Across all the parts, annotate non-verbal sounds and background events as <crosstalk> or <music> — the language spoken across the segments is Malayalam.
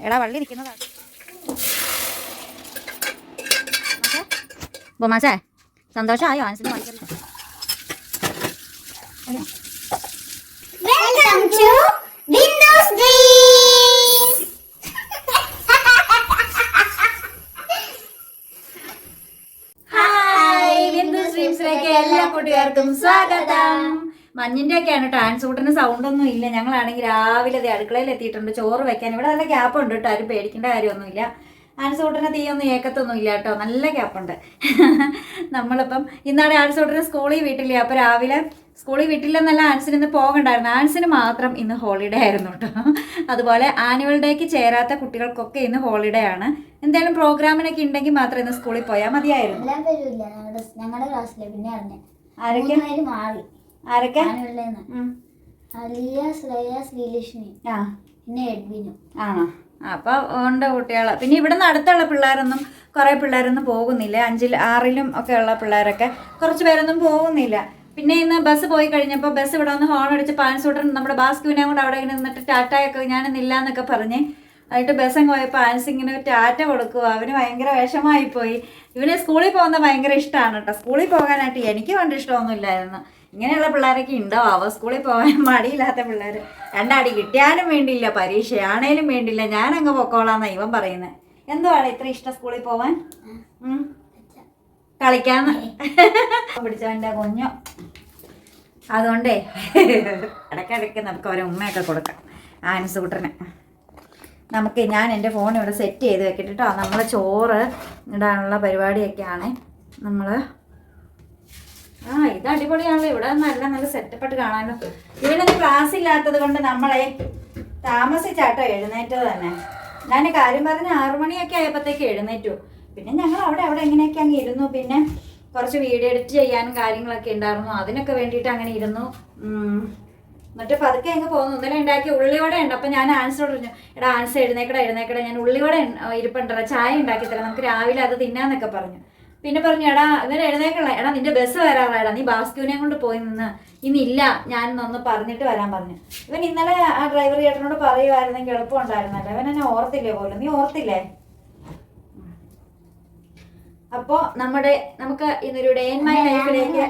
എടാ വള്ളി നിൽക്കുന്നതാ ബൊമാശേ സന്തോഷമായോ ആൻസിന് വായിക്കരുത് Welcome to Windows Dreams. Hi Bindu സ്ട്രീംസിലേക്ക് എല്ലാ കൂട്ടുകാർക്കും സ്വാഗതം. മഞ്ഞിന്റെ ഒക്കെയാണ് ട്രാൻസ്പോർട്ടിന് സൗണ്ട് ഒന്നും ഇല്ല. ഞങ്ങളാണെങ്കിൽ രാവിലെ അത് അടുക്കളയിൽ എത്തിയിട്ടുണ്ട്. ചോറ് വെക്കാൻ. ഇവിടെ നല്ല ഗ്യാപ്പ് ഉണ്ട് കേട്ടോ ആരും പേടിക്കേണ്ട കാര്യമൊന്നുമില്ല. ആൻസൂട്ടിന് തീയൊന്നും ഏക്കത്തൊന്നും ഇല്ല കേട്ടോ നല്ല ഗ്യാപ്പുണ്ട് <laughs> നമ്മളിപ്പം ഇന്നാണ് ആൻസൂട്ടിന് സ്കൂളിൽ വീട്ടില്ല? അപ്പോൾ രാവിലെ സ്കൂളിൽ വീട്ടിലെന്നല്ല ആൻസിന് ഇന്ന് പോകണ്ടായിരുന്നു. ആൻസിന് മാത്രം ഇന്ന് ഹോളിഡേ ആയിരുന്നു കേട്ടോ അതുപോലെ ആനുവൽ ഡേക്ക് ചേരാത്ത കുട്ടികൾക്കൊക്കെ ഇന്ന് ഹോളിഡേ ആണ്. എന്തായാലും പ്രോഗ്രാമിനൊക്കെ ഉണ്ടെങ്കിൽ മാത്രം ഇന്ന് സ്കൂളിൽ പോയാൽ മതിയായിരുന്നു. ഞങ്ങളുടെ ക്ലാസ്സിലെ പിന്നെ ആരൊക്കെ? മാറി. ആരൊക്കെ. അലിയ ശ്രേയ ശ്രീലക്ഷ്മി. ആ. പിന്നെ എഡ്വിനും. ആണോ? അപ്പൊ ഉണ്ട് കുട്ടികൾ പിന്നെ ഇവിടുന്ന് അടുത്തുള്ള പിള്ളേരൊന്നും കുറേ പിള്ളേരൊന്നും പോകുന്നില്ല. അഞ്ചിൽ ആറിലും ഒക്കെ ഉള്ള പിള്ളേരൊക്കെ കുറച്ച് പേരൊന്നും പോകുന്നില്ല. പിന്നെ ഇന്ന് ബസ് പോയി കഴിഞ്ഞപ്പോൾ ബസ് ഇവിടെ വന്ന് ഹോൺ അടിച്ച് ഉടനെ നമ്മുടെ ബാസ്കുവിനെ കൊണ്ട് അവിടെ ഇങ്ങനെ നിന്നിട്ട് ടാറ്റയൊക്കെ ഞാനിന്നില്ല എന്നൊക്കെ പറഞ്ഞ്. എന്നിട്ട് ബസ് അങ്ങ് പോയപ്പോൾ ആൻസ് ഇങ്ങനെ ടാറ്റ കൊടുക്കുക അവന് ഭയങ്കര വിഷമായി പോയി ഇവന് സ്കൂളിൽ പോകുന്നത് ഭയങ്കര ഇഷ്ടമാണ് കേട്ടോ. സ്കൂളിൽ പോകാനായിട്ട് എനിക്ക് വേണ്ട ഇഷ്ടമൊന്നുമില്ലായിരുന്നു. ഇങ്ങനെയുള്ള പിള്ളേരൊക്കെ അവ സ്കൂളിൽ പോകാൻ മടിയില്ലാത്ത പിള്ളേർ രണ്ടടി കിട്ടിയാലും വേണ്ടിയില്ല. പരീക്ഷയാണേലും വേണ്ടിയില്ല. ഞാൻ അങ്ങ് പൊക്കോളാന്നാ ഇവൻ പറയുന്നത് എന്തുവാണ് ഇത്ര ഇഷ്ടം സ്കൂളിൽ പോവാൻ. കളിക്കാന്ന്. പിടിച്ചവന്റെ കൊഞ്ഞോ. അതുകൊണ്ടേ ഇടയ്ക്കിടയ്ക്ക് നമുക്ക് അവരെ ഉമ്മയൊക്കെ കൊടുക്കാം. ആൻസൂട്ടറിന് നമുക്ക് ഞാൻ എന്റെ ഫോൺ ഇവിടെ സെറ്റ് ചെയ്ത് വെക്കട്ടെ കേട്ടോ നമ്മൾ ചോറ് ഇടാനുള്ള പരിപാടിയൊക്കെയാണ്. നമ്മൾ ആ ഇത് അടിപൊളിയാണല്ലോ. ഇവിടെ നല്ല നല്ല സെറ്റപ്പായിട്ട് കാണാനോ. ഇവിടെ ക്ലാസ് ഇല്ലാത്തത് കൊണ്ട് നമ്മളെ താമസിച്ചാട്ടോ എഴുന്നേറ്റത് തന്നെ. ഞാൻ കാര്യം പറഞ്ഞ ആറു മണിയൊക്കെ ആയപ്പോഴത്തേക്ക് എഴുന്നേറ്റു. പിന്നെ ഞങ്ങൾ അവിടെ അവിടെ എങ്ങനെയൊക്കെ അങ്ങ് ഇരുന്നു. പിന്നെ കുറച്ച് വീഡിയോ എഡിറ്റ് ചെയ്യാനും കാര്യങ്ങളൊക്കെ ഉണ്ടായിരുന്നു. അതിനൊക്കെ വേണ്ടിയിട്ട് അങ്ങനെ ഇരുന്നു. എന്നിട്ട് പതുക്കെ അങ്ങ് പോകുന്നു ഇന്നലെ ഉണ്ടാക്കി ഉള്ളിവട ഉണ്ട്. അപ്പം ഞാൻ ആൻസർ പറഞ്ഞു എടാ ആൻസർ എഴുന്നേക്കട എഴുന്നേക്കട. ഞാൻ ഉള്ളിവട ഇരിപ്പുണ്ടല്ലോ ചായ ഉണ്ടാക്കി തരാം. നമുക്ക് രാവിലെ അത് തിന്നാന്നൊക്കെ പറഞ്ഞു. പിന്നെ പറഞ്ഞു എടാ ഇവൻ എഴുന്നേക്കണ. എടാ നിന്റെ ബസ് വരാറായടാ നീ ബാസ്ക്യൂനെ കൊണ്ട് പോയി നിന്ന്. ഇന്നില്ല ഞാൻ ഒന്ന് പറഞ്ഞിട്ട് വരാൻ പറഞ്ഞു. ഇവൻ ഇന്നലെ ആ ഡ്രൈവർ ചേട്ടനോട് പറയുമായിരുന്നെങ്കിൽ എളുപ്പമുണ്ടായിരുന്നല്ലോ ഇവൻ എന്നെ ഓർത്തില്ലേ പോലും? നീ ഓർത്തില്ലേ? അപ്പോ നമ്മുടെ നമുക്ക് ഇന്നൊരു ഡേ ഇൻ മൈ ലൈഫിലേക്ക്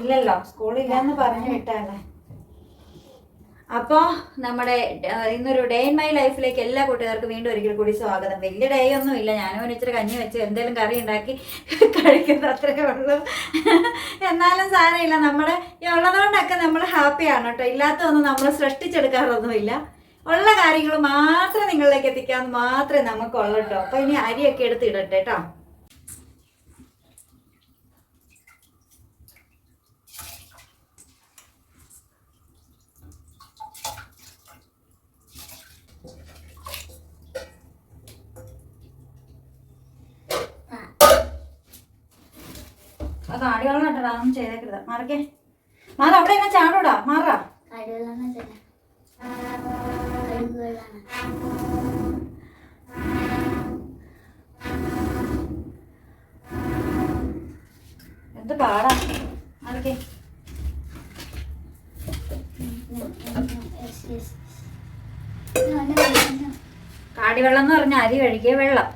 ഇല്ലല്ലോ. സ്കൂളില്ലെന്ന് പറഞ്ഞു വിട്ടല്ലേ അപ്പോൾ നമ്മുടെ ഇന്നൊരു ഡേ ഇൻ മൈ ലൈഫിലേക്ക് എല്ലാ കൂട്ടുകാർക്കും വീണ്ടും ഒരിക്കൽ കൂടി സ്വാഗതം. വലിയ ഡേ ഒന്നും ഇല്ല. ഞാനും ഇച്ചിരി കഞ്ഞി വെച്ച് എന്തെങ്കിലും കറി ഉണ്ടാക്കി <laughs> കഴിക്കുന്നത് അത്രയേ ഉള്ളൂ. <laughs> എന്നാലും സാരമില്ല. നമ്മുടെ ഉള്ളതുകൊണ്ടൊക്കെ നമ്മൾ ഹാപ്പിയാണ് കേട്ടോ. ഇല്ലാത്തതൊന്നും നമ്മൾ സൃഷ്ടിച്ചെടുക്കാറൊന്നുമില്ല. ഉള്ള കാര്യങ്ങൾ മാത്രം നിങ്ങളിലേക്ക് എത്തിക്കാമെന്ന് മാത്രമേ നമുക്കുള്ളൂ കേട്ടോ. അപ്പോൾ ഇനി അരിയൊക്കെ എടുത്തിടട്ടെ കേട്ടോ. അത് ആടിവെള്ളം ഇട്ടടാ ഒന്നും ചെയ്തേക്കരുത് മാറക്കേ. മാറ അവിടെ എന്നാ ചാടൂടാ. മാറാ. കടുവെള്ളം എന്ത് പാടാ. മാറക്കേ. കാടിവെള്ളം എന്ന് പറഞ്ഞാൽ അരി കഴുകിയ വെള്ളം.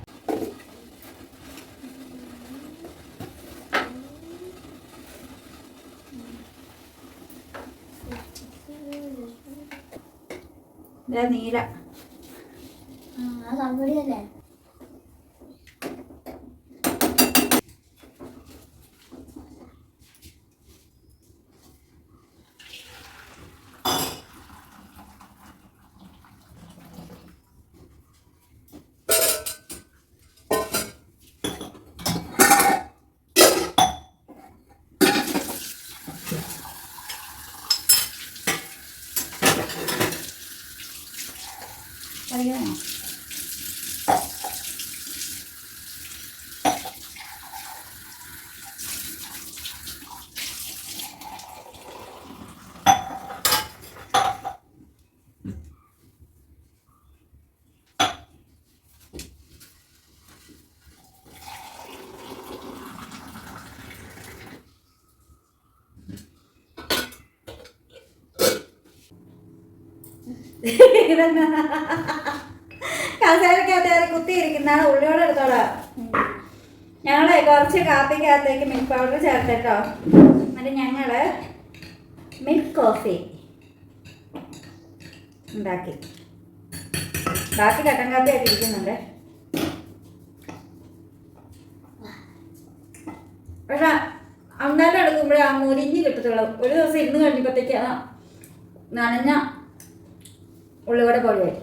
നീല. ആ കബഡിയല്ലേ അറിയാമോ Ayan. Hehehe, <laughs> കുത്തിയിരിക്കുന്നതാണ് ഉള്ളിയോടെ എടുത്തോളാം. ഞങ്ങളെ കുറച്ച് കാപ്പിക്കകത്തേക്ക് മിൽക്ക് പൗഡർ ചേർത്തിട്ടോ. എന്നിട്ട് ഞങ്ങൾ മിൽക്ക് കോഫി ഉണ്ടാക്കി. ബാക്കി കട്ടൻ കാപ്പി ആയിട്ട് ഇരിക്കുന്നുണ്ട്. പക്ഷെ അന്നേരം എടുക്കുമ്പോഴേ ആ മുരിഞ്ഞ് കിട്ടത്തുള്ളൂ. ഒരു ദിവസം ഇരുന്ന് കഴിഞ്ഞപ്പോഴത്തേക്ക് നനഞ്ഞ ഉള്ളിവിടെ പോലെയായി.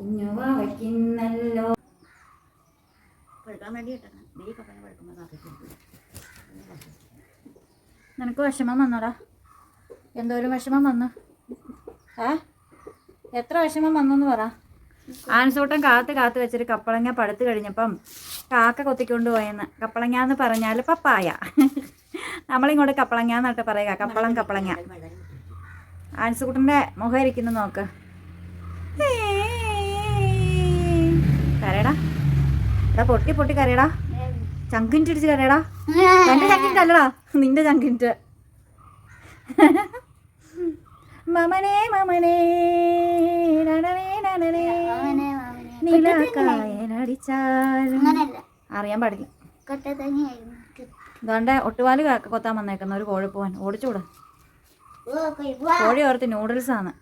കുഞ്ഞുവ വയ്ക്കുന്നല്ലോ നിനക്ക് വിഷമം വന്നോടാ. എന്തോരം വിഷമം വന്നു? ഏ എത്ര വിഷമം വന്നെന്ന് പറ. ആൻസൂട്ടം കാത്ത് കാത്ത് വെച്ചിട്ട് കപ്പളങ്ങ പടുത്തു കഴിഞ്ഞപ്പം കാക്ക കൊത്തിക്കൊണ്ട് പോയെന്ന്. കപ്പളങ്ങ എന്ന് പറഞ്ഞാൽ പപ്പായ. നമ്മളിങ്ങോട്ട് കപ്പളങ്ങ എന്നിട്ട് പറയുക കപ്പളം കപ്പളങ്ങ. ആൻസൂട്ടന്റെ മുഖം ഇരിക്കുന്നു നോക്ക്. കരയടാ. എടാ പൊട്ടി പൊട്ടി കരയടാ. ചങ്കിന്റെ ഇടിച്ച് കരയടാ. എന്റെ ചങ്കിന്റെ അല്ലടാ. നിന്റെ ചങ്കിന്റെ മമനേ മമനേ അറിയാൻ പാടില്ല. അതുകൊണ്ട് ഒട്ടുപാൽ കൊത്താൻ വന്നേക്കുന്ന ഒരു കോഴിപ്പോവാൻ. ഓടിച്ചുകൂടാ കോഴി ഓർത്ത് നൂഡിൽസ് ആണ്.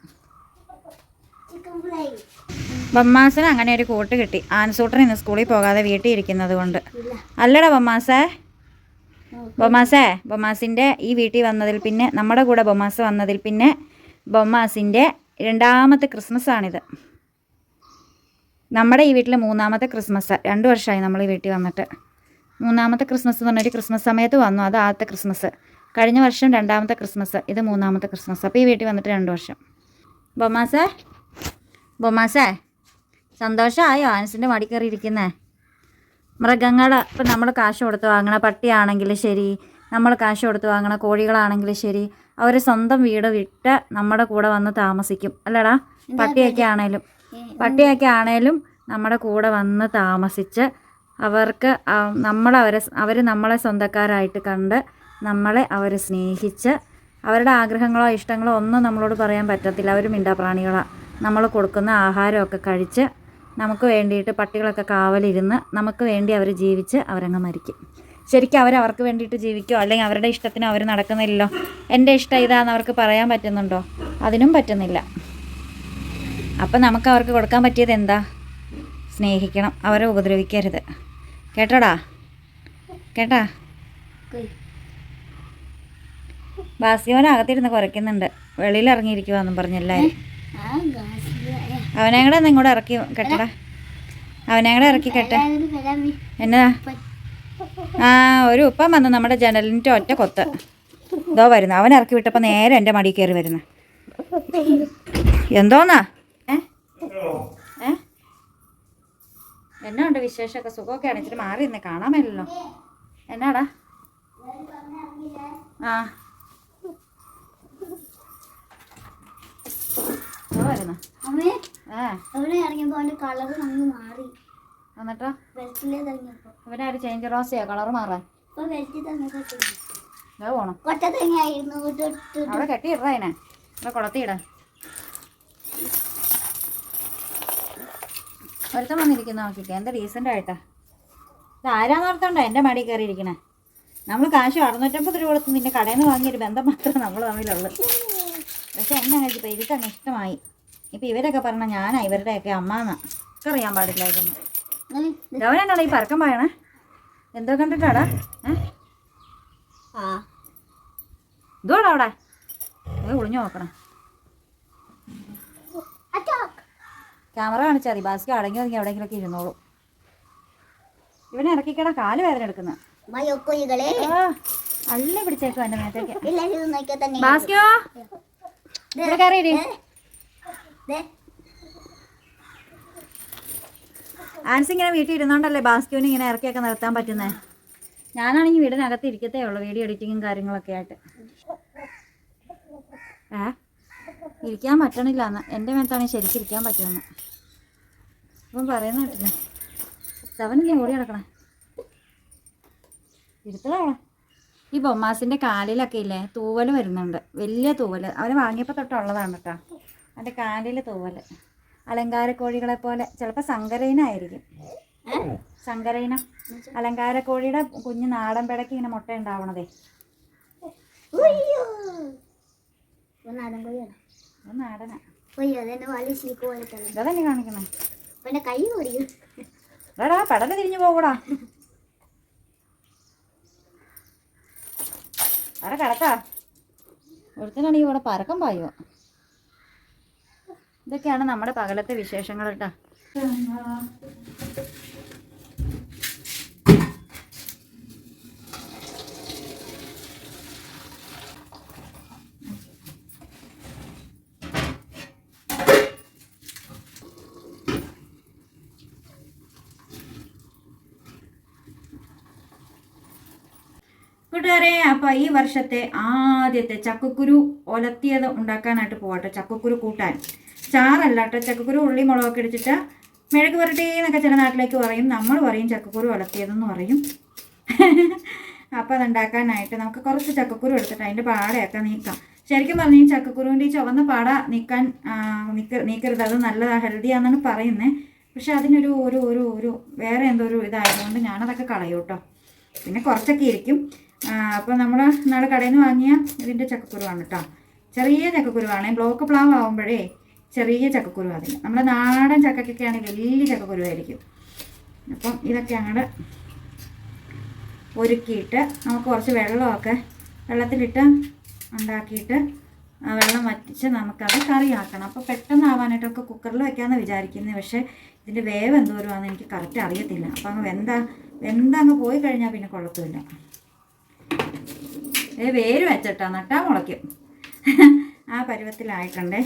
ബമ്മാസിന് അങ്ങനെ ഒരു കൂട്ട് കിട്ടി. ആൻസൂട്ടൻ ഇന്ന് സ്കൂളിൽ പോകാതെ വീട്ടിൽ ഇരിക്കുന്നത് കൊണ്ട്. അല്ലടാ ബൊമ്മാസേ. ബൊമാസേ ബൊമാസിന്റെ ഈ വീട്ടിൽ വന്നതിൽ പിന്നെ നമ്മുടെ കൂടെ ബൊമാസ് വന്നതിൽ പിന്നെ ബൊമാസിന്റെ രണ്ടാമത്തെ ക്രിസ്മസ് ആണിത് നമ്മുടെ ഈ വീട്ടിൽ മൂന്നാമത്തെ ക്രിസ്മസ്. രണ്ട് വർഷമായി നമ്മൾ ഈ വീട്ടിൽ വന്നിട്ട്. മൂന്നാമത്തെ ക്രിസ്മസ് എന്ന് പറഞ്ഞൊരു ക്രിസ്മസ് സമയത്ത് വന്നു. അത് ആദ്യത്തെ ക്രിസ്മസ്. കഴിഞ്ഞ വർഷം രണ്ടാമത്തെ ക്രിസ്മസ്. ഇത് മൂന്നാമത്തെ ക്രിസ്മസ്. അപ്പോൾ ഈ വീട്ടിൽ വന്നിട്ട് രണ്ട് വർഷം. ബൊമ്മാസേ ബൊമ്മാസേ സന്തോഷമായോ ആൻസിന്റെ മടി കയറി ഇരിക്കുന്നേ മൃഗങ്ങൾ ഇപ്പം നമ്മൾ കാശ് കൊടുത്ത് വാങ്ങണ പട്ടിയാണെങ്കിൽ ശരി നമ്മൾ കാശ് കൊടുത്ത് വാങ്ങണ കോഴികളാണെങ്കിൽ ശരി അവർ സ്വന്തം വീട് വിട്ട് നമ്മുടെ കൂടെ വന്ന് താമസിക്കും. അല്ലടാ പട്ടിയൊക്കെ ആണേലും പട്ടിയൊക്കെ ആണേലും നമ്മുടെ കൂടെ വന്ന് താമസിച്ച് അവർക്ക് നമ്മളവരെ അവർ നമ്മളെ സ്വന്തക്കാരായിട്ട് കണ്ട് നമ്മളെ അവർ സ്നേഹിച്ച് അവരുടെ ആഗ്രഹങ്ങളോ ഇഷ്ടങ്ങളോ ഒന്നും നമ്മളോട് പറയാൻ പറ്റത്തില്ല. അവർ മിണ്ടാപ്രാണികളാണ് നമ്മൾ കൊടുക്കുന്ന ആഹാരമൊക്കെ കഴിച്ച് നമുക്ക് വേണ്ടിയിട്ട് പട്ടികളൊക്കെ കാവലിരുന്ന് നമുക്ക് വേണ്ടി അവർ ജീവിച്ച് അവരങ്ങ് മരിക്കും. ശരിക്കും അവർ അവർക്ക് വേണ്ടിയിട്ട് ജീവിക്കുമോ അല്ലെങ്കിൽ അവരുടെ ഇഷ്ടത്തിന് അവർ നടക്കുന്നില്ലല്ലോ? എന്റെ ഇഷ്ടം ഇതാന്ന് അവർക്ക് പറയാൻ പറ്റുന്നുണ്ടോ? അതിനും പറ്റുന്നില്ല. അപ്പം നമുക്ക് അവർക്ക് കൊടുക്കാൻ പറ്റിയത് എന്താ? സ്നേഹിക്കണം. അവരെ ഉപദ്രവിക്കരുത്. കേട്ടോടാ? കേട്ടാ? ബാസിയോനകത്തിരുന്ന് കുറയ്ക്കുന്നുണ്ട്. വെളിയിൽ ഇറങ്ങിയിരിക്കുവാന്നും പറഞ്ഞ് എല്ലാവരും. ആ ഗാസിൽ അവനെ ഇങ്ങോട്ട് ഇറക്കി കെട്ടടാ. അവനെ ഇറക്കി കെട്ടെ. എന്നാ എന്നതാ? ആ ഒരു ഉപ്പം വന്നു നമ്മുടെ ജനലിന്റെ ഒറ്റ കൊത്ത്. ഇതോ വരുന്നു. അവൻ ഇറക്കി വിട്ടപ്പോൾ നേരെ എന്റെ മടി കയറി വരുന്നു. എന്തോന്നാ? ഏ? എന്നാ ഉണ്ട് വിശേഷമൊക്കെ? സുഖമൊക്കെ ഇച്ചിരി മാറി നിന്ന് കാണാൻ മേലല്ലോ. എന്നാടാ? ആ. വരുന്ന. അവിടെ ഇറങ്ങിയപ്പോ അവന്റെ കളർ അങ്ങ് മാറി. എന്നിട്ടോ? ചേഞ്ച് റോസയോ കളർ മാറാൻ? ഇപ്പൊ വെള്ളത്തിൽ തന്നെ ഇതോ പോണം. കൊട്ട തന്നെയായിരുന്നു ഇട്ട് ഇട്ട് അവിടെ കെട്ടിയിടാ അതിനെ. ഇവിടെ കുളത്തിയിട. ഒരുത്തം വന്നിരിക്കുന്ന നോക്കിക്കേ എന്താ ഡീസന്റ് ആയിട്ടാ. ഇത് ആരാന്ന് ഓർത്തോണ്ടാ എന്റെ മടി കയറിയിരിക്കണേ? നമ്മൾ കാശ് അറുന്നൂറ്റമ്പത് രൂപ കൊടുത്ത് നിന്റെ കടയിൽ നിന്ന് വാങ്ങിയൊരു ബന്ധം മാത്രമേ നമ്മൾ തമ്മിലുള്ളൂ. പക്ഷെ എന്നെ ഇപ്പം ഇരിക്കാൻ അങ്ങ് ഇഷ്ടമായി. ഇപ്പം ഇവരൊക്കെ പറഞ്ഞ ഞാനാ ഇവരുടെയൊക്കെ അമ്മാന്നാ. അറിയാൻ പാടില്ല ഇതൊന്നും. ഇങ്ങനെ ഈ പറക്കം പറയണേ? എന്തോ കണ്ടിട്ടാടാ? ഏ? ആ. ഇതുവാടാ അവിടെ. ഒളിഞ്ഞു നോക്കണം. ക്യാമറ കാണിച്ചാൽ മതി. ബാസ്കി അടങ്ങി ഒതുങ്ങി എവിടെയെങ്കിലൊക്കെ ഇരുന്നോളൂ. ഇവനെ ഇറക്കിക്കടാ കാൽ വേദന എടുക്കുന്ന. അല്ല പിടിച്ചേക്കും എന്റെ മേത്തേക്ക്. ബാസ്കിയോ? ഇവിടെ കയറിയിടി. ആൻസ് ഇങ്ങനെ വീട്ടിൽ ഇരുന്നോണ്ടല്ലേ ബാസ്ക്യൂന് ഇങ്ങനെ ഇറക്കിയൊക്കെ നിർത്താൻ പറ്റുന്നേ? ഞാനാണെങ്കിൽ വീടിനകത്ത് ഇരിക്കത്തേ ഉള്ളൂ വീഡിയോ എഡിറ്റിങ്ങും കാര്യങ്ങളൊക്കെ ആയിട്ട്. ഏ? ഇരിക്കാൻ പറ്റണില്ല എന്ന് എന്റെ മേത്താണ് ശരിക്കും ഇരിക്കാൻ പറ്റുമെന്ന് അപ്പം പറയുന്ന കേട്ടില്ല? അവനില്ലേ ഓടി കിടക്കണേ ഇരുത്തടാ ഈ ബൊമ്മാസിന്റെ കാലിലൊക്കെ ഇല്ലേ? തൂവൽ വരുന്നുണ്ട്. വലിയ തൂവൽ അവന് വാങ്ങിയപ്പോൾ തൊട്ടുള്ളതാണ് കേട്ടോ. അവന്റെ കാലിൽ തൂവൽ അലങ്കാര കോഴികളെ പോലെ ചിലപ്പോൾ സങ്കരയിനായിരിക്കും. സങ്കരയിനം. അലങ്കാര കോഴിയുടെ കുഞ്ഞ് നാടൻ പിടയ്ക്ക് ഇങ്ങനെ മുട്ട ഉണ്ടാവണതേ. നാടൻ കോഴിയാണ്? നാടനാ. കാണിക്കണേ? കൈ ഓടിക്കും എടാ പെടൽ തിരിഞ്ഞു പോകൂടാ. അവിടെ കിടക്കാ. ഒരുത്തനാണെങ്കിൽ ഇവിടെ പരക്കം പായുക. ഇതൊക്കെയാണ് നമ്മുടെ പകലത്തെ വിശേഷങ്ങൾ കേട്ടോ. കൂട്ടുകാരെ അപ്പോൾ ഈ വർഷത്തെ ആദ്യത്തെ ചക്കക്കുരു ഒലത്തിയത് ഉണ്ടാക്കാനായിട്ട് പോകട്ടെ ചക്കക്കുരു കൂട്ടാൻ. ചാറല്ല കേട്ടോ. ചക്കക്കുരു ഉള്ളി മുളകൊക്കെ ഇടിച്ചിട്ട് മെഴുക്ക് പുരട്ടി എന്നൊക്കെ ചില നാട്ടിലേക്ക് പറയും. നമ്മൾ പറയും ചക്കക്കുരു വളർത്തിയതെന്ന് പറയും. അപ്പോൾ അതുണ്ടാക്കാനായിട്ട് നമുക്ക് കുറച്ച് ചക്കക്കുരു എടുത്തിട്ട് അതിന്റെ പാടയൊക്കെ നീക്കാം. ശരിക്കും പറഞ്ഞു ഈ ചക്കക്കുരുവിന്റെ ഈ ചുവന്ന പാട നീക്കാൻ നീക്ക നീക്കരുത്. അത് നല്ലതാണ് ഹെൽത്തിയാണെന്നാണ് പറയുന്നത് പക്ഷെ അതിനൊരു ഒരു ഒരു ഒരു വേറെ എന്തോ ഒരു ഇതായതുകൊണ്ട് ഞാനതൊക്കെ കളയും കേട്ടോ. പിന്നെ കുറച്ചൊക്കെ ഇരിക്കും. അപ്പോൾ നമ്മൾ നാളെ കടയിൽ നിന്ന് വാങ്ങിയ ഇതിന്റെ ചക്കക്കുരുവാണ് കേട്ടോ. ചെറിയ ചക്കക്കുരുവാണേ. ബ്ലോക്ക് പ്ലാവ് ആകുമ്പോഴേ ചെറിയ ചക്കക്കുരു അതിന്. നമ്മുടെ നാടൻ ചക്കക്കൊക്കെ ആണെങ്കിൽ വലിയ ചക്കക്കുരുവായിരിക്കും അപ്പം ഇതൊക്കെ അങ്ങോട്ട് ഒരുക്കിയിട്ട് നമുക്ക് കുറച്ച് വെള്ളമൊക്കെ വെള്ളത്തിലിട്ട് ഉണ്ടാക്കിയിട്ട് വെള്ളം വറ്റിച്ച് നമുക്കത് കറിയാക്കണം. അപ്പോൾ പെട്ടെന്നാവാനായിട്ടൊക്കെ കുക്കറിൽ വെക്കാമെന്ന് വിചാരിക്കുന്നത് പക്ഷേ ഇതിന്റെ വേവ് എന്തോരമാണെന്ന് എനിക്ക് കറക്റ്റ് അറിയത്തില്ല. അപ്പോൾ അങ്ങ് വെന്ത വെന്തങ്ങ് പോയി കഴിഞ്ഞാൽ പിന്നെ കുഴപ്പമില്ല. ഏ വേര് വെച്ചിട്ടാ നട്ടാ മുളയ്ക്കും. ആ പരുവത്തിലായിട്ടുണ്ടേ.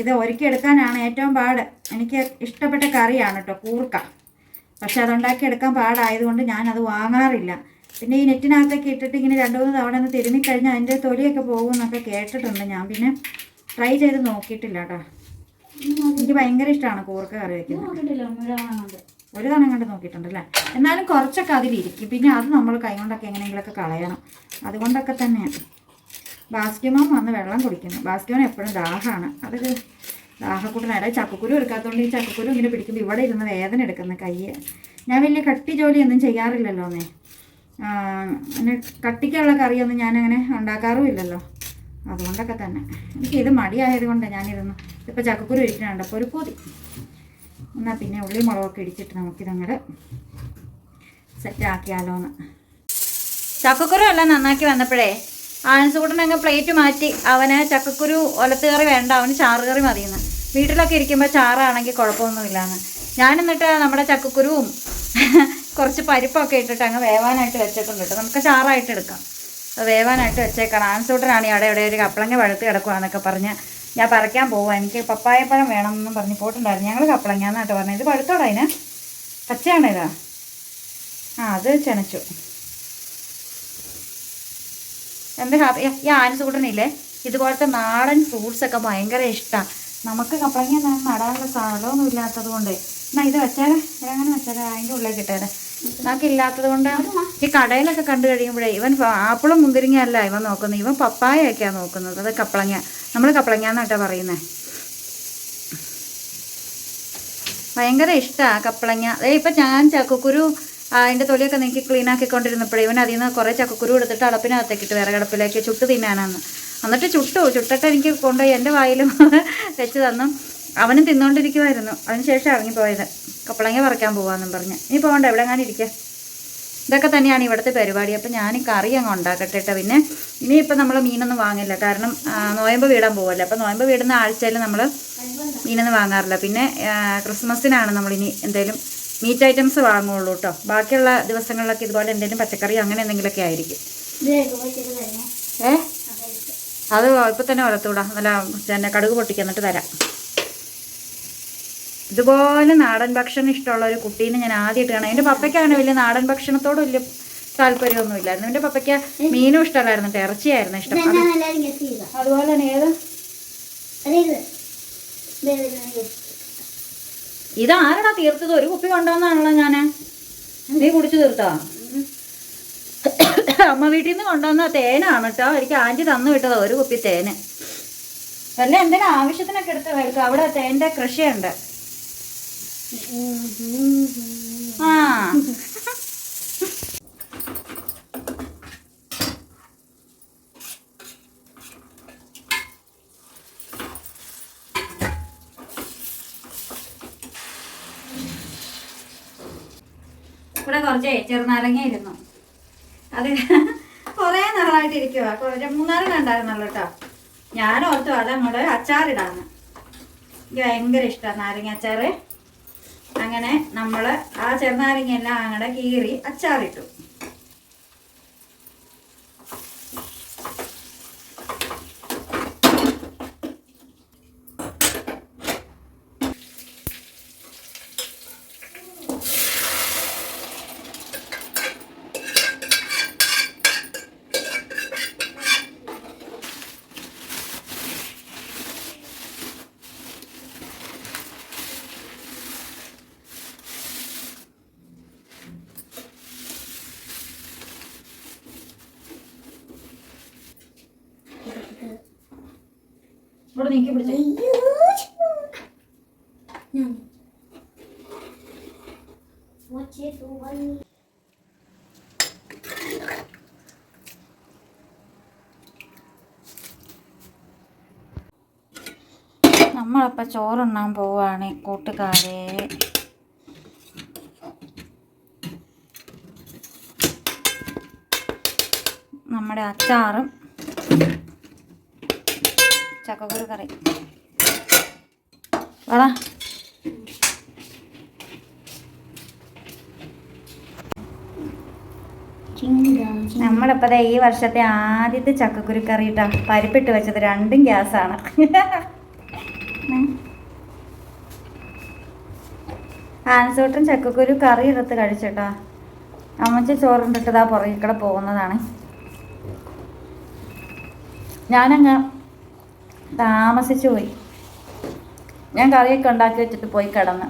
ഇത് ഒരുക്കിയെടുക്കാനാണ് ഏറ്റവും പാട്. എനിക്ക് ഇഷ്ടപ്പെട്ട കറിയാണ് കേട്ടോ കൂർക്ക. പക്ഷെ അതുണ്ടാക്കിയെടുക്കാൻ പാടായതുകൊണ്ട് ഞാനത് വാങ്ങാറില്ല. പിന്നെ ഈ നെറ്റിനകത്തൊക്കെ ഇട്ടിട്ട് ഇങ്ങനെ രണ്ട് മൂന്ന് തവണ ഒന്ന് തിരുമിക്കഴിഞ്ഞാൽ അതിന്റെ തൊലിയൊക്കെ പോകും എന്നൊക്കെ കേട്ടിട്ടുണ്ട് ഞാൻ. പിന്നെ ട്രൈ ചെയ്ത് നോക്കിയിട്ടില്ല കേട്ടോ എനിക്ക് ഭയങ്കര ഇഷ്ടമാണ് കൂർക്ക കറി വയ്ക്കുന്നത് ഒരു തവണ കണ്ട് നോക്കിയിട്ടുണ്ടല്ലേ എന്നാലും കുറച്ചൊക്കെ അതിലിരിക്കും. പിന്നെ അത് നമ്മൾ കൈകൊണ്ടൊക്കെ എങ്ങനെയെങ്കിലുമൊക്കെ കളയണം. അതുകൊണ്ടൊക്കെ തന്നെയാണ്. ബാസ്ക്യമോൻ വന്ന് വെള്ളം കുടിക്കുന്നു. ബാസ്ക്യമാൻ എപ്പോഴും ദാഹമാണ്. അതൊരു ദാഹക്കൂട്ടനായിട്ട് ചക്കക്കുരു എടുക്കാത്തതുകൊണ്ട് ഈ ചക്കക്കുരു ഇങ്ങനെ പിടിക്കുമ്പോൾ ഇവിടെ ഇരുന്ന് വേദന എടുക്കുന്ന കയ്യ്. ഞാൻ വലിയ കട്ടി ജോലിയൊന്നും ചെയ്യാറില്ലല്ലോ എന്നേ അങ്ങനെ കട്ടിക്കുള്ള കറിയൊന്നും ഞാനങ്ങനെ ഉണ്ടാക്കാറുമില്ലല്ലോ അതുകൊണ്ടൊക്കെ തന്നെ. എനിക്ക് ഇത് മടിയായത് കൊണ്ട് ഞാനിരുന്നു ഇപ്പോൾ ചക്കക്കുരു ഇരിക്കുന്നുണ്ട്. അപ്പോൾ ഒരു പൊതി. എന്നാൽ പിന്നെ ഉള്ളി മുളകൊക്കെ ഇടിച്ചിട്ട് നമുക്കിതങ്ങോട്ട് സെറ്റാക്കിയാലോന്ന് ചക്കക്കുരു എല്ലാം നന്നാക്കി വന്നപ്പോഴേ ആൻസുകൂട്ടൻ അങ്ങ് പ്ലേറ്റ് മാറ്റി അവന് ചക്കക്കുരു ഒലത്തുകറി വേണ്ട അവന് ചാറുകറി മതിയെന്ന്. വീട്ടിലൊക്കെ ഇരിക്കുമ്പോൾ ചാറാണെങ്കിൽ കുഴപ്പമൊന്നുമില്ലാന്ന്. ഞാൻ എന്നിട്ട് നമ്മുടെ ചക്കക്കുരുവും കുറച്ച് പരിപ്പൊക്കെ ഇട്ടിട്ട് അങ്ങ് വേവാനായിട്ട് വെച്ചിട്ടുണ്ട് കേട്ടോ. നമുക്ക് ചാറായിട്ട് എടുക്കാം. വേവാനായിട്ട് വെച്ചേക്കണം. ആൻസൂട്ടനാണ് അവിടെ ഇവിടെ ഒരു കപ്പളങ്ങ വെളുത്ത് കിടക്കുകയാണെന്നൊക്കെ പറഞ്ഞ് ഞാൻ പറിക്കാൻ പോവാം. എനിക്ക് പപ്പായപ്പഴം വേണമെന്നും പറഞ്ഞ് പോയിട്ടുണ്ടായിരുന്നു. ഞങ്ങൾ കപ്പളങ്ങാന്നാട്ടോ പറഞ്ഞത്. ഇത് പഴുത്തോടാ അതിന്? പച്ചയാണോ ഇതാ? ആ അത് ചെനച്ചു. എന്റെ ഹാപ്പി ഈ ആനസൂടനില്ലേ ഇതുപോലത്തെ നാടൻ ഫ്രൂട്ട്സ് ഒക്കെ ഭയങ്കര ഇഷ്ടമാണ് നമുക്ക് കപ്പളങ്ങ നടാനുള്ള സ്ഥലമൊന്നും ഇല്ലാത്തത് കൊണ്ട്. എന്നാ ഇത് വെച്ചാലേ അങ്ങനെ വെച്ചാലേ അതിന്റെ ഉള്ളിൽ കിട്ടേരെ നമുക്ക് ഇല്ലാത്തത് കൊണ്ട് ഈ കടയിലൊക്കെ കണ്ടു കഴിയുമ്പോഴേ ഇവൻ ആപ്പിളും മുന്തിരിങ്ങ അല്ല ഇവൻ നോക്കുന്നത്. ഇവൻ പപ്പായൊക്കെയാണ് നോക്കുന്നത്. അത് കപ്പളങ്ങ. നമ്മൾ കപ്പളങ്ങ എന്നാട്ടാ പറയുന്നത് ഭയങ്കര ഇഷ്ടമാണ് കപ്പളങ്ങ. ഇപ്പം ഞാൻ ചക്കക്കുരു അതിന്റെ തൊലിയൊക്കെ നീക്കി ക്ലീൻ ആക്കിക്കൊണ്ടിരുന്നപ്പോഴേ ഇവൻ അതിൽ നിന്ന് കുറേ ചക്കക്കുരു എടുത്തിട്ട് അടപ്പിനകത്തേക്കിട്ട് വിറകടപ്പിലേക്ക് ചുട്ട് തിന്നാനാന്ന്. എന്നിട്ട് ചുട്ടു. ചുട്ടിട്ട് എനിക്ക് കൊണ്ടുപോയി എന്റെ വായിലും <laughs> വെച്ച് തന്നു. അവനും തിന്നുകൊണ്ടിരിക്കുമായിരുന്നു അതിനുശേഷം ഇറങ്ങിപ്പോയത്. കപ്പളങ്ങ പറിക്കാൻ പോവാന്നും പറഞ്ഞ്. ഇനി പോകണ്ട എവിടെ ഞാൻ ഇരിക്കുക ഇതൊക്കെ തന്നെയാണ് ഇവിടുത്തെ പരിപാടി. അപ്പം ഞാൻ ഈ കറി അങ്ങ് ഉണ്ടാക്കട്ടെ കേട്ടോ പിന്നെ. ഇനിയിപ്പോൾ നമ്മൾ മീനൊന്നും വാങ്ങില്ല. കാരണം നോയമ്പ് വീടാൻ പോവല്ലേ. അപ്പം നോയമ്പ് വീടുന്ന ആഴ്ചയിൽ നമ്മൾ മീനൊന്നും വാങ്ങാറില്ല. പിന്നെ ക്രിസ്മസിനാണ് നമ്മളിനി എന്തെങ്കിലും മീറ്റ് ഐറ്റംസ് വാങ്ങുള്ളൂ കേട്ടോ ബാക്കിയുള്ള ദിവസങ്ങളിലൊക്കെ ഇതുപോലെ എന്തെങ്കിലും പച്ചക്കറി അങ്ങനെ എന്തെങ്കിലുമൊക്കെ ആയിരിക്കും. ഏ? അത് ഇപ്പം തന്നെ വളർത്തൂടാ. നല്ല പിന്നെ കടുക് പൊട്ടിക്ക് എന്നിട്ട് തരാം. ഇതുപോലെ നാടൻ ഭക്ഷണം ഇഷ്ടമുള്ള ഒരു കുട്ടീനെ ഞാൻ ആദ്യമായിട്ട് കാണാം. എന്റെ പപ്പയ്ക്കാണ് വലിയ നാടൻ ഭക്ഷണത്തോട് വലിയ താല്പര്യമൊന്നും ഇല്ലായിരുന്നു എന്റെ പപ്പയ്ക്ക് മീനും ഇഷ്ടമല്ലായിരുന്നു. ഇറച്ചിയായിരുന്നു ഇഷ്ടം. അതുപോലെ തന്നെ ഏത്? അതെ ഇത് ദേ ഇത് ഞാൻ guess. ഇത് ആരടാ തീർത്തത്? ഒരു കുപ്പി കൊണ്ടുവന്നാണല്ലോ ഞാൻ നീ കുടിച്ചു തീർത്താ? അമ്മ വീട്ടിൽ നിന്ന് കൊണ്ടുവന്ന തേനാണ് കേട്ടോ. എനിക്ക് ആന്റി തന്നു വിട്ടതാ ഒരു കുപ്പി തേന്. വല്ല എന്തിനാ ആവശ്യത്തിനൊക്കെ എടുത്ത് വെക്കും അവിടെ തേന്റെ കൃഷിയുണ്ട്. ആ ഇവിടെ കുറച്ച് ചെറുനാരങ്ങയിരുന്നു അത് <laughs> കുറേ നാളായിട്ട് ഇരിക്കുക കുറച്ച് മൂന്നാലെണ്ണം ഉണ്ടായിരുന്നല്ലോ കേട്ടോ ഞാൻ ഓർത്തു അതങ്ങോട്ട് അച്ചാറിടാന്ന്. എനിക്ക് ഭയങ്കര ഇഷ്ടമാണ് നാരങ്ങ അച്ചാറ്. അങ്ങനെ നമ്മൾ ആ ചെറുനാരങ്ങയെല്ലാം അങ്ങടെ കീറി അച്ചാറിട്ടു. ഇവിടെ നീക്കി പിടിച്ചേ. നമ്മളപ്പോൾ ചോറുണ്ണാൻ പോവാണ് കൂട്ടുകാരെ. നമ്മുടെ അച്ചാറും ചക്കക്കുരു കറി. വേണ നമ്മളിപ്പോൾ ഈ വർഷത്തെ ആദ്യത്തെ ചക്കക്കുരു കറി ഇട്ടാ പരിപ്പിട്ട് വെച്ചത്. രണ്ടും ഗ്യാസാണ്. ആൻസോട്ടും ചക്കക്കുരു കറി എടുത്ത് കഴിച്ചിട്ടാ. അമ്മച്ചി ചോറുണ്ടിട്ടതാ പുറകിൽ കൂടെ പോകുന്നതാണ്. ഞാനങ്ങ് താമസിച്ചു പോയി. ഞാൻ കറിയൊക്കെ ഉണ്ടാക്കി വെച്ചിട്ട് പോയി കിടന്ന്.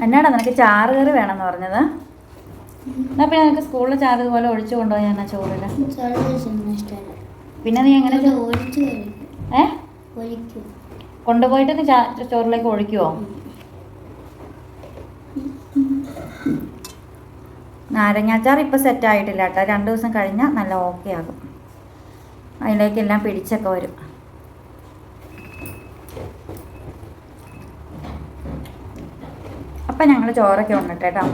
എന്നാടാ നിനക്ക് ചാറ് കറി വേണമെന്ന് പറഞ്ഞത്? എന്നാ പിന്നെ നിനക്ക് സ്കൂളിൽ ചാറ് പോലെ ഒഴിച്ചു കൊണ്ടുപോയി എന്നാ ചോറിൽ പിന്നെ നീ എങ്ങനെ ഏ? കൊണ്ടുപോയിട്ട് നീ ചോറിലേക്ക് ഒഴിക്കുവോ? നാരങ്ങാച്ചാർ ഇപ്പോൾ സെറ്റ് ആയിട്ടില്ല കേട്ടോ. രണ്ട് ദിവസം കഴിഞ്ഞാൽ നല്ല ഓക്കെ ആകും. അതിലേക്കെല്ലാം പിടിച്ചൊക്കെ വരും. അപ്പം ഞങ്ങൾ ചോറൊക്കെ ഉണ്ടിട്ട് കേട്ടോ.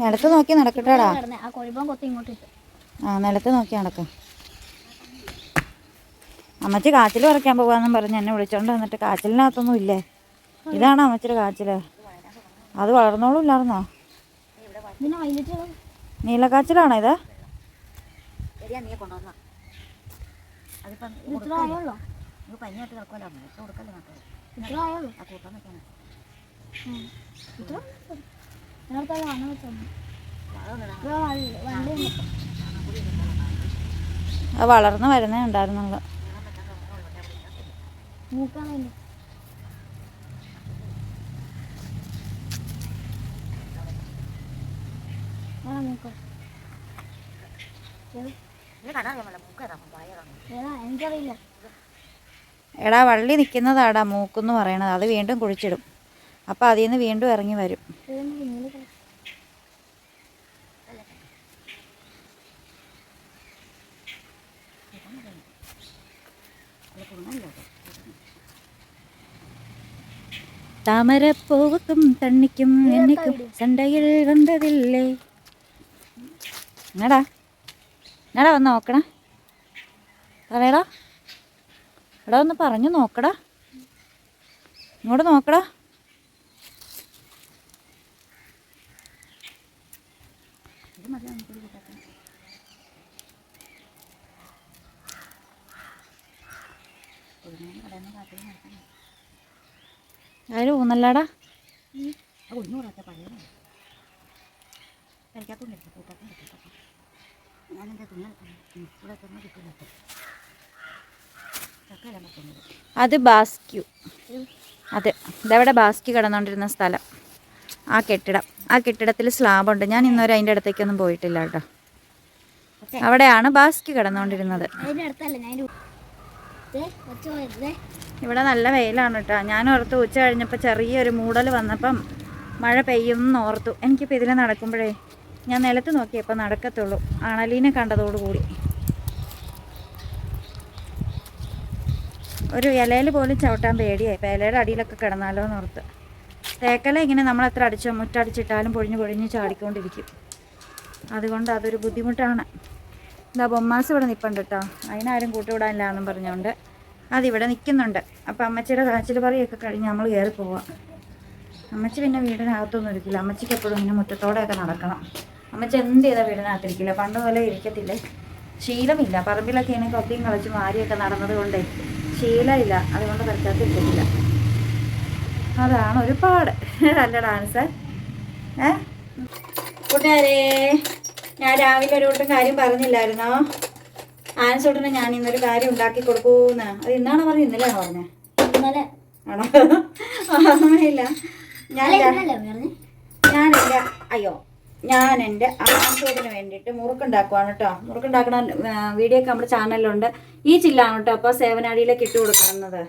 നിലത്ത് നോക്കി നടക്കട്ടെടാ. ആ കൊഴുപ്പം കൊത്തി ഇങ്ങോട്ട് ഇട്ടു. ആ നിലത്ത് നോക്കി നടക്കും. അമ്മച്ചി കാച്ചിൽ പറിക്കാൻ പോകാന്നും പറഞ്ഞ് എന്നെ വിളിച്ചോണ്ട് വന്നിട്ട് കാച്ചിലിനകത്തൊന്നും ഇല്ലേ? ഇതാണ് അമ്മച്ചിയുടെ കാച്ചിൽ. അത് വളർന്നോളും ഇല്ലായിരുന്നോ? നീലക്കാച്ചിലാണോ ഇത്? വളർന്ന് വരുന്നേ ഉണ്ടായിരുന്നുള്ളൂ. മൂക്കാൻ വേണ്ടി എടാ വള്ളി നിൽക്കുന്നതാടാ മൂക്കെന്ന് പറയണത്. അത് വീണ്ടും കുഴിച്ചിടും. അപ്പോൾ അതിൽ നിന്ന് വീണ്ടും ഇറങ്ങി വരും ഇതൊന്ന് പിന്നിൽ കിടക്കും. താമരപ്പൂവുക്കും തണ്ണിക്കും എന്നിക്കും സണ്ടയിൽ വന്നതില്ലേ? എന്നടാ എന്നടാ വന്ന് നോക്കണ? പറയടാ. എടാ ഒന്ന് പറഞ്ഞു നോക്കടാ. ഇങ്ങോട്ട് നോക്കടാ. ആരും ഊന്നല്ലാടാ അത് ബാസ്ക്യു. അതെ ഇതവിടെ ബാസ്ക്യു കിടന്നുകൊണ്ടിരുന്ന സ്ഥലം. ആ കെട്ടിടം ആ കെട്ടിടത്തിൽ സ്ലാബുണ്ട് ഞാൻ ഇന്നുവരെ അതിന്റെ അടുത്തേക്കൊന്നും പോയിട്ടില്ല കേട്ടോ. അവിടെയാണ് ബാസ്ക്യു കിടന്നുകൊണ്ടിരുന്നത് ഇവിടെ നല്ല വെയിലാണ് കേട്ടോ. ഞാൻ ഓർത്തു ഉച്ച കഴിഞ്ഞപ്പോൾ ചെറിയൊരു മൂടൽ വന്നപ്പം മഴ പെയ്യുമെന്ന് ഓർത്തു. എനിക്കിപ്പോൾ ഇതിൽ നടക്കുമ്പോഴേ ഞാൻ നിലത്ത് നോക്കിയപ്പോൾ നടക്കത്തുള്ളൂ. അണലീനെ കണ്ടതോടുകൂടി ഒരു ഇലയിൽ പോലും ചവിട്ടാൻ പേടിയായി. ഇപ്പം ഇലയുടെ അടിയിലൊക്കെ കിടന്നാലോ എന്ന് ഓർത്ത്. തേക്കല ഇങ്ങനെ നമ്മൾ എത്ര അടിച്ചോ മുറ്റടിച്ചിട്ടാലും പൊഴിഞ്ഞ് പൊഴിഞ്ഞ് ചാടിക്കൊണ്ടിരിക്കും. അതുകൊണ്ട് അതൊരു ബുദ്ധിമുട്ടാണ്. എന്താ ബൊമ്മാസ് ഇവിടെ നിൽപ്പുണ്ട് കേട്ടോ അതിനാരും കൂട്ടുവിടാനില്ല എന്നും പറഞ്ഞുകൊണ്ട് അതിവിടെ നിൽക്കുന്നുണ്ട് അപ്പം അമ്മച്ചിയുടെ കാച്ചിൽ പറയൊക്കെ കഴിഞ്ഞ് നമ്മൾ കയറി പോവാം. അമ്മച്ചി പിന്നെ വീടിനകത്തൊന്നും ഇരിക്കില്ല. അമ്മച്ചിക്ക് എപ്പോഴും ഇങ്ങനെ മുറ്റത്തോടെയൊക്കെ നടക്കണം. അമ്മച്ചി എന്ത് ചെയ്താൽ വീടിനകത്തിരിക്കില്ല? പണ്ട് പോലെ ഇരിക്കത്തില്ലേ? ശീലമില്ല. പറമ്പിലൊക്കെ ഇങ്ങനെ കൊത്തിയും കളിച്ച് മാരിയൊക്കെ നടന്നത് കൊണ്ടേ ശീലമില്ല. അതുകൊണ്ട് പറ്റാത്തിരിക്കത്തില്ല അതാണ് ഒരു നല്ല ഡാൻസ് ഏ? കൂട്ടുകാരേ ഞാൻ രാവിലെ ഒരു കൂട്ടം കാര്യം പറഞ്ഞില്ലായിരുന്നോ? ആൻസോട്ടിന് ഞാൻ ഇന്നൊരു കാര്യം ഉണ്ടാക്കി കൊടുക്കൂന്ന്. അത് ഇന്നാണോ പറഞ്ഞത് ഇന്നലെയാണോ പറഞ്ഞത് ഇന്നലെ. ആണോ? ഓർമ്മയില്ല ഞാൻ അയ്യോ ഞാൻ എന്റെ ആൻസോട്ടിന് വേണ്ടിയിട്ട് മുറുക്കുണ്ടാക്കുവാണ് കേട്ടോ മുറുക്കുണ്ടാക്കണ വീഡിയോ ഒക്കെ നമ്മുടെ ചാനലിലുണ്ട്. ഈ ചില്ലാണ് കേട്ടോ അപ്പോൾ സേവനാടിയിലേക്ക് ഇട്ട് കൊടുക്കുന്നത്?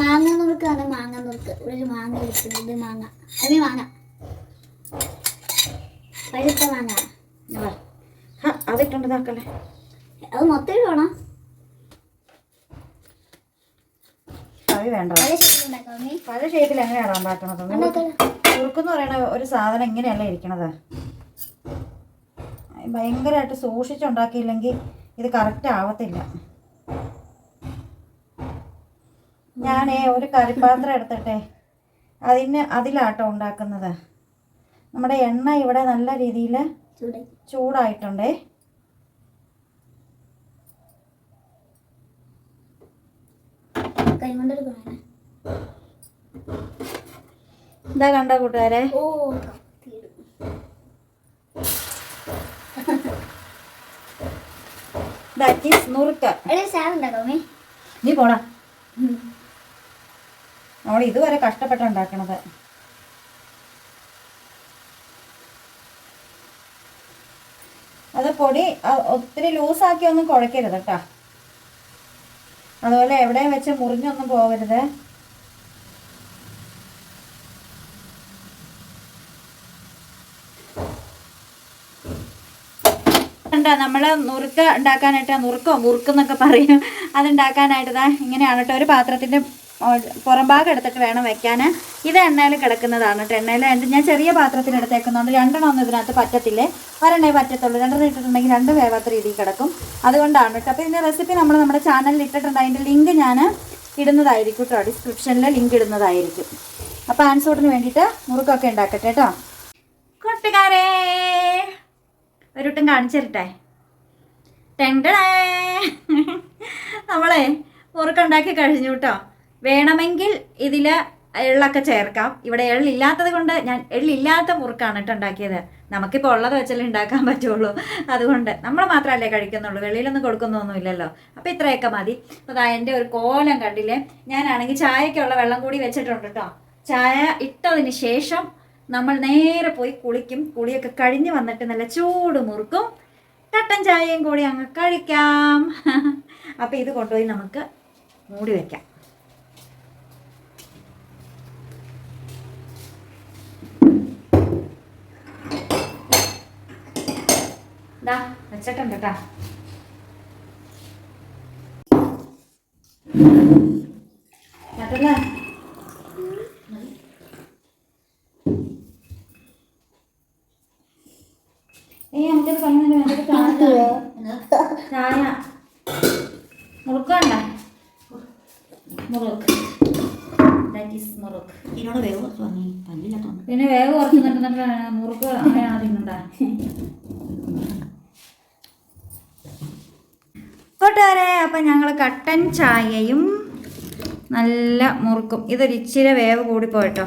മാങ്ങ നുറുക്കാണ് മാങ്ങ നുറുക്ക് ഒരു മാങ്ങ മാങ്ങ. അത് മാങ്ങ ഇതാ. ഹ, അതിട്ടുണ്ട് നോക്കല്ലേ അത് മൊത്തം വേണം. വേണ്ട പല ഷേപ്പിൽ എങ്ങനെയാണ് ഉണ്ടാക്കണത്? ഉണ്ടാക്കല്ലോ പറയണ ഒരു സാധനം ഇങ്ങനെയല്ല ഇരിക്കണത്? ഭയങ്കരമായിട്ട് സൂക്ഷിച്ചുണ്ടാക്കിയില്ലെങ്കിൽ ഇത് കറക്റ്റ് ആവത്തില്ല. ഞാനേ ഒരു കറിപ്പാത്രം എടുത്തിട്ടെ അതിന് അതിലാട്ടോ ഉണ്ടാക്കുന്നത്. നമ്മുടെ എണ്ണ ഇവിടെ നല്ല രീതിയിൽ ചൂടായി. ചൂടായിട്ടുണ്ടേ. എന്താ കണ്ട കൂട്ടുകാരെ? ദാറ്റ് ഈസ് നുറുക്ക്. നീ? പോടാ. നമ്മൾ ഇതുവരെ കഷ്ടപ്പെട്ട് അത് പൊടി ഒത്തിരി ലൂസാക്കി ഒന്നും കുഴക്കരുത് കേട്ടോ അതുപോലെ എവിടെയും വെച്ച് മുറിഞ്ഞൊന്നും പോകരുത്. എന്താ നമ്മൾ നുറുക്ക് ഉണ്ടാക്കാനായിട്ട് നുറുക്കോ മുറുക്കെന്നൊക്കെ പറയും. അതുണ്ടാക്കാനായിട്ട് ഇതാ ഇങ്ങനെയാണ് കേട്ടോ ഒരു പാത്രത്തിന്റെ പുറം ഭാഗം എടുത്തിട്ട് വേണം വെക്കാൻ ഇത് എണ്ണയിൽ കിടക്കുന്നതാണ് കേട്ടോ എണ്ണയിൽ. എന്റെ ഞാൻ ചെറിയ പാത്രത്തിൽ എടുത്തേക്കുന്നുണ്ട് രണ്ടെണ്ണം ഒന്നും ഇതിനകത്ത് പറ്റത്തില്ലേ? ഒരെണ്ണേ പറ്റത്തുള്ളൂ. രണ്ടെണ്ണം ഇട്ടിട്ടുണ്ടെങ്കിൽ രണ്ട് വേവാത്ത രീതിയിൽ കിടക്കും. അതുകൊണ്ടാണ് കേട്ടോ. അപ്പോൾ ഇതിന്റെ റെസിപ്പി നമ്മൾ നമ്മുടെ ചാനലിൽ ഇട്ടിട്ടുണ്ട്. അതിന്റെ ലിങ്ക് ഞാൻ ഇടുന്നതായിരിക്കും കേട്ടോ. ഡിസ്ക്രിപ്ഷനിൽ ലിങ്ക് ഇടുന്നതായിരിക്കും. അപ്പോൾ ആൻസോട്ടിന് വേണ്ടിയിട്ട് മുറുക്കൊക്കെ ഉണ്ടാക്കട്ടെ കേട്ടോ. കൂട്ടുകാരേ ഒരുട്ടും കാണിച്ചു തരട്ടെ? നമ്മളെ മുറുക്കുണ്ടാക്കി കഴിഞ്ഞു കേട്ടോ. വേണമെങ്കിൽ ഇതിൽ എള്ളൊക്കെ ചേർക്കാം. ഇവിടെ എള്ളില്ലാത്തത് കൊണ്ട് ഞാൻ എള്ളില്ലാത്ത മുറുക്കാണ് കേട്ടോ ഉണ്ടാക്കിയത്. നമുക്കിപ്പോൾ ഉള്ളത് വെച്ചല്ലേ ഉണ്ടാക്കാൻ പറ്റുള്ളൂ. അതുകൊണ്ട് നമ്മൾ മാത്രമല്ലേ കഴിക്കുന്നുള്ളൂ. വെളിയിലൊന്നും കൊടുക്കുന്നൊന്നുമില്ലല്ലോ. അപ്പോൾ ഇത്രയൊക്കെ മതി. അപ്പോൾ അതാ എന്റെ ഒരു കോലം കണ്ടില്ലേ? ഞാനാണെങ്കിൽ ചായക്കുള്ള വെള്ളം കൂടി വെച്ചിട്ടുണ്ട് കേട്ടോ. ചായ ഇട്ടതിന് ശേഷം നമ്മൾ നേരെ പോയി കുളിക്കും. കുളിയൊക്കെ കഴിഞ്ഞ് വന്നിട്ട് നല്ല ചൂട് മുറുക്കും. കട്ടൻ ചായയും കൂടി അങ്ങ് കഴിക്കാം. <laughs> അപ്പോൾ ഇത് കൊണ്ടുപോയി നമുക്ക് മൂടി വെക്കാം. ദാ വെച്ചിട്ടുണ്ട് കേട്ടോ അതല്ല ഏയ് നമുക്കത് പറഞ്ഞില്ല വേണ്ടത് ചായ ചായ മുറുക്കണ്ട മുറുക്ക് ദാറ്റ് ഈസ് മുറുക്ക് ഇതിനോട് വേവ് തോന്നി പല്ലില്ല തോന്നി പിന്നെ വേഗം കുറച്ച് നിന്നിട്ട് മുറുക്ക് അങ്ങനെയാണ് തിന്നണ്ട കൂട്ടുകാരെ അപ്പം ഞങ്ങൾ കട്ടൻ ചായയും നല്ല മുറുക്കും. ഇതൊരു ഇച്ചിരി വേവ് കൂടിപ്പോയിട്ടോ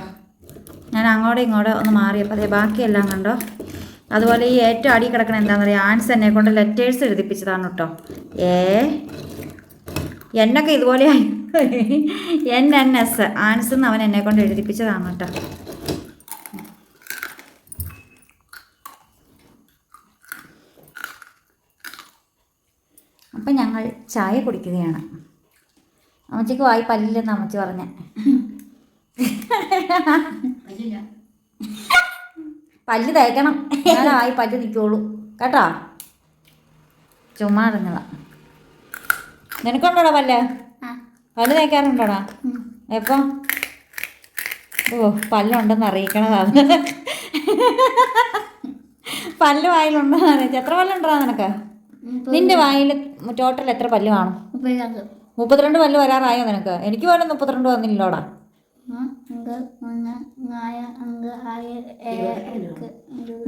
ഞാൻ അങ്ങോട്ടും ഇങ്ങോട്ടും ഒന്ന് മാറിയപ്പോൾ അതേ ബാക്കിയെല്ലാം കണ്ടോ? അതുപോലെ ഈ ഏറ്റവും അടി കിടക്കണ എന്താണെന്ന് പറയുക ആൻസ് എന്നെ കൊണ്ട് ലെറ്റേഴ്സ് എഴുതിപ്പിച്ചതാണ് കേട്ടോ. ഏ? എന്നൊക്കെ ഇതുപോലെ എൻ എൻ എസ്. ആൻസ് എന്ന് അവൻ എന്നെ കൊണ്ട് എഴുതിപ്പിച്ചതാണ് കേട്ടോ അപ്പം ഞങ്ങൾ ചായ കുടിക്കുകയാണ്. അമ്മച്ചിക്ക് വായി പല്ലില്ലെന്ന് അമ്മച്ചി പറഞ്ഞ. പല്ല് തേക്കണം. എന്നാലും വായി പല്ല് നിൽക്കുള്ളൂ കേട്ടോ? ചുമ്മാ അറിഞ്ഞതാ നിനക്കുണ്ടോടാ പല്ല്? പല്ല് തേക്കാറുണ്ടോടാ? എപ്പോ? ഓ പല്ലുണ്ടെന്ന് അറിയിക്കണതാണ് പല്ല് വായിലുണ്ടെന്ന് അറിയിച്ച. എത്ര പല്ലുണ്ടോ നിനക്ക്? നിന്റെ വായിൽ ടോട്ടൽ എത്ര പല്ല് കാണും? മുപ്പത് മുപ്പത്തിരണ്ട് പല്ല് വരാറായോ നിനക്ക്? എനിക്ക് പോലും മുപ്പത്തിരണ്ട് വന്നില്ലോടാ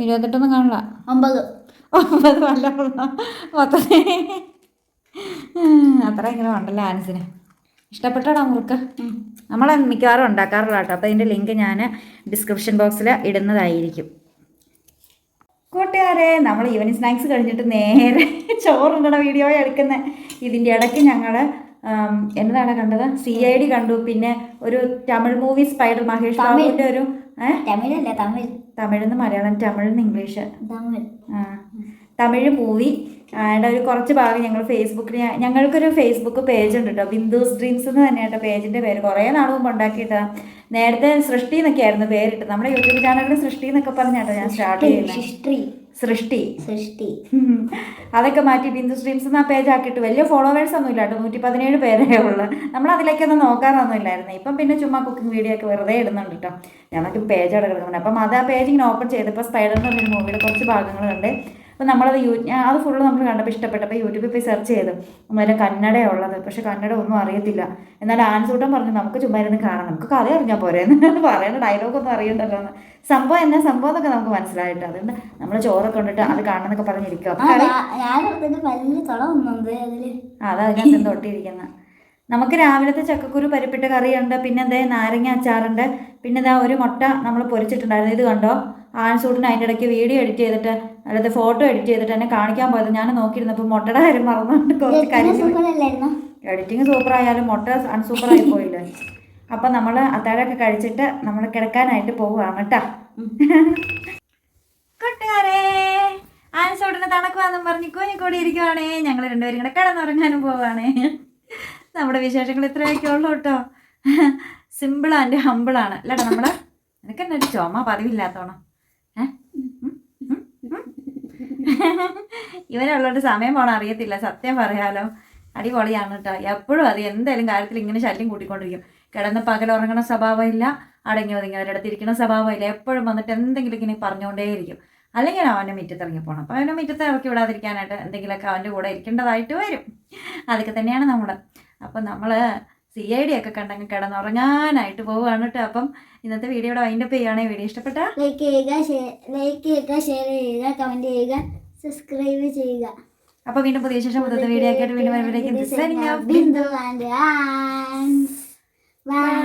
ഇരുപത്തെട്ടൊന്നും കാണില്ല. ഒമ്പത്. ഒമ്പത് പല്ല മൊത്തത്തിൽ. അത്ര ഇങ്ങനെ ഉണ്ടല്ലോ ആൻസിന്. ഇഷ്ടപ്പെട്ടോടാ മുറുക്ക്. നമ്മൾ മിക്കവാറും ഉണ്ടാക്കാറുള്ള കേട്ടോ അപ്പോൾ അതിന്റെ ലിങ്ക് ഞാൻ ഡിസ്ക്രിപ്ഷൻ ബോക്സിൽ ഇടുന്നതായിരിക്കും. കൂട്ടുകാരെ നമ്മൾ ഈവനിങ് സ്നാക്സ് കഴിഞ്ഞിട്ട് നേരെ <laughs> ചോറുണ്ടണ വീഡിയോ എടുക്കുന്നത് ഇതിന്റെ ഇടയ്ക്ക് ഞങ്ങൾ എന്താണ് കണ്ടത്? സി ഐ ഡി കണ്ടു. പിന്നെ ഒരു തമിഴ് മൂവി സ്പൈഡർ മഹേഷ് ബാബുവിന്റെ ഒരു തമിഴ് തമിഴ്. തമിഴിന്ന് മലയാളം തമിഴിന്ന് ഇംഗ്ലീഷ്. തമിഴ്. തമിഴ് മൂവി അതിന്റെ ഒരു കുറച്ച് ഭാഗം ഞങ്ങൾ ഫേസ്ബുക്കിൽ ഞങ്ങൾക്കൊരു ഫേസ്ബുക്ക് പേജ് ഉണ്ട് കേട്ടോ ബിന്ദുസ് ഡ്രീംസ് എന്ന് തന്നെയാട്ടോ പേജിന്റെ പേര്. കുറേ നാൾ മുമ്പ് ഉണ്ടാക്കിയിട്ടാ. നേരത്തെ സൃഷ്ടി എന്നൊക്കെ ആയിരുന്നു പേരിട്ട് നമ്മുടെ യൂട്യൂബ് ചാനലിൽ സൃഷ്ടി എന്നൊക്കെ പറഞ്ഞാട്ടോ ഞാൻ സ്റ്റാർട്ട് ചെയ്യുന്നത്. സൃഷ്ടി. സൃഷ്ടി. സൃഷ്ടി. <laughs> അതൊക്കെ മാറ്റി ബിന്ദു സ്ട്രീംസ് എന്ന പേജ് ആക്കിയിട്ട് വലിയ ഫോളോവേഴ്സ് ഒന്നും ഇല്ല കേട്ടോ. നൂറ്റി പതിനേഴ് പേരേ ഉള്ളൂ. നമ്മൾ അതിലേക്കൊന്നും നോക്കാറൊന്നും ഇല്ലായിരുന്നു. ഇപ്പം പിന്നെ ചുമ്മാ കുക്കിംഗ് വീഡിയോ ഒക്കെ വെറുതെ ഇടുന്നുണ്ട് കേട്ടോ. ഞാനൊക്കെ പേജ് അവിടെ കിടക്കുന്നുണ്ട് അപ്പം അത് ആ പേജ് ഇങ്ങനെ ഓപ്പൺ ചെയ്തപ്പോൾ സ്പൈഡർ എന്ന് പറഞ്ഞൊരു മൂവിയുടെ കുറച്ച് ഭാഗങ്ങൾ കണ്ട് അപ്പം നമ്മളത് യൂ ഞാൻ അത് ഫുള്ള് നമ്മൾ കണ്ടപ്പോൾ ഇഷ്ടപ്പെട്ടപ്പോൾ യൂട്യൂബിൽ പോയി സെർച്ച് ചെയ്തു. അന്നേരം കന്നഡയാണ് ഉള്ളത്. പക്ഷെ കന്നഡ ഒന്നും അറിയത്തില്ല. എന്നാൽ ആൻസൂട്ടം പറഞ്ഞു നമുക്ക് ചുമ്മാ ഇരുന്ന് കാണാം. നമുക്ക് കഥ അറിഞ്ഞാൽ പോരെ. എന്ന് ഡയലോഗ് ഒന്നും അറിയണ്ടല്ലോ എന്ന്. സംഭവം എന്നാ? സംഭവം എന്നൊക്കെ നമുക്ക് മനസ്സിലായിട്ട്. അതുകൊണ്ട് നമ്മൾ ചോറൊക്കെ കൊണ്ടിട്ട് അത് കാണണമെന്നൊക്കെ ഞാൻ അതിൽ. അതാ എന്തോ ഒട്ടിയിരിക്കുന്ന? നമുക്ക് രാവിലത്തെ ചക്കക്കുരു പരിപ്പിട്ട കറിയുണ്ട്. പിന്നെ എന്തേ? നാരങ്ങ അച്ചാറുണ്ട്. പിന്നെ ഇതാ ഒരു മുട്ട നമ്മൾ പൊരിച്ചിട്ടുണ്ടായിരുന്നു. ഇത് കണ്ടോ? ആൻസൂട്ടിന് അതിന്റെ ഇടയ്ക്ക് വീഡിയോ എഡിറ്റ് ചെയ്തിട്ട് അല്ലാതെ ഫോട്ടോ എഡിറ്റ് ചെയ്തിട്ട് എന്നെ കാണിക്കാൻ പോയത്. ഞാൻ നോക്കിയിരുന്നപ്പോൾ മുട്ടയുടെ കാര്യം മറന്നുകൊണ്ട് കുറച്ച് കരിഞ്ഞു എഡിറ്റിംഗ് എഡിറ്റിങ് സൂപ്പർ ആയാലും മുട്ട അൺസൂപ്പർ ആയി പോയില്ലേ അപ്പം നമ്മൾ അത്താഴമൊക്കെ കഴിച്ചിട്ട് നമ്മൾ കിടക്കാനായിട്ട് പോവുകയാണ് കേട്ടാ. കൂട്ടുകാരെ ആൻസോടിന് തണക്കുവാന്നും പറഞ്ഞ് കോഴിക്കോട് ഇരിക്കുവാണേ ഞങ്ങൾ രണ്ടുപേരും കൂടെ കിടന്നുറങ്ങാനും പോവാണേ നമ്മുടെ വിശേഷങ്ങൾ ഇത്രയൊക്കെ ഉള്ളൂ കേട്ടോ. സിമ്പിൾ ആൻഡ് ഹമ്പിളാണ് അല്ലേട്ടാ നമ്മൾ നിനക്ക് എന്നൊരു ഒരു ചുമ പതിവില്ലാത്തോണം. ഇവനുള്ളോട്ട് സമയം പോണ അറിയത്തില്ല. സത്യം പറയാലോ. അടിപൊളിയാണ് കേട്ടോ എപ്പോഴും അത് എന്തായാലും കാര്യത്തിൽ ഇങ്ങനെ ശല്യം കൂട്ടിക്കൊണ്ടിരിക്കും. കിടന്ന് പകൽ ഉറങ്ങണ സ്വഭാവമില്ല. അടങ്ങി ഒതുങ്ങി അവരുടെ ഇരിക്കുന്ന സ്വഭാവമില്ല. എപ്പോഴും വന്നിട്ട് എന്തെങ്കിലും ഇങ്ങനെ പറഞ്ഞുകൊണ്ടേയിരിക്കും. അല്ലെങ്കിൽ അവന്റെ മുറ്റത്ത് ഇറങ്ങി പോകണം അപ്പോൾ അവന്റെ മുറ്റത്ത് ഇറക്കി വിടാതിരിക്കാനായിട്ട് എന്തെങ്കിലുമൊക്കെ അവന്റെ കൂടെ ഇരിക്കേണ്ടതായിട്ട് വരും. അതൊക്കെ തന്നെയാണ് നമ്മൾ അപ്പം നമ്മൾ സി ഐ ഡി ഒക്കെ കണ്ടങ്ങ് കിടന്നുറങ്ങാനായിട്ട് പോവുകയാണ് കേട്ടോ അപ്പം ഇന്നത്തെ വീഡിയോ ഇവിടെ വൈൻഡപ്പ് ചെയ്യുകയാണെങ്കിൽ വീഡിയോ ഇഷ്ടപ്പെട്ട? ലൈക്ക് ചെയ്യുക ലൈക്ക് ചെയ്യുക ഷെയർ ചെയ്യുക കമന്റ് ചെയ്യുക സബ്സ്ക്രൈബ് ചെയ്യുക. അപ്പൊ വീണ്ടും പുതിയ ശേഷം പുതിയ വീഡിയോ ആയിട്ട് വീണ്ടും വരുമ്പോഴേക്കും ബിന്ദു ആൻഡ് ബൈ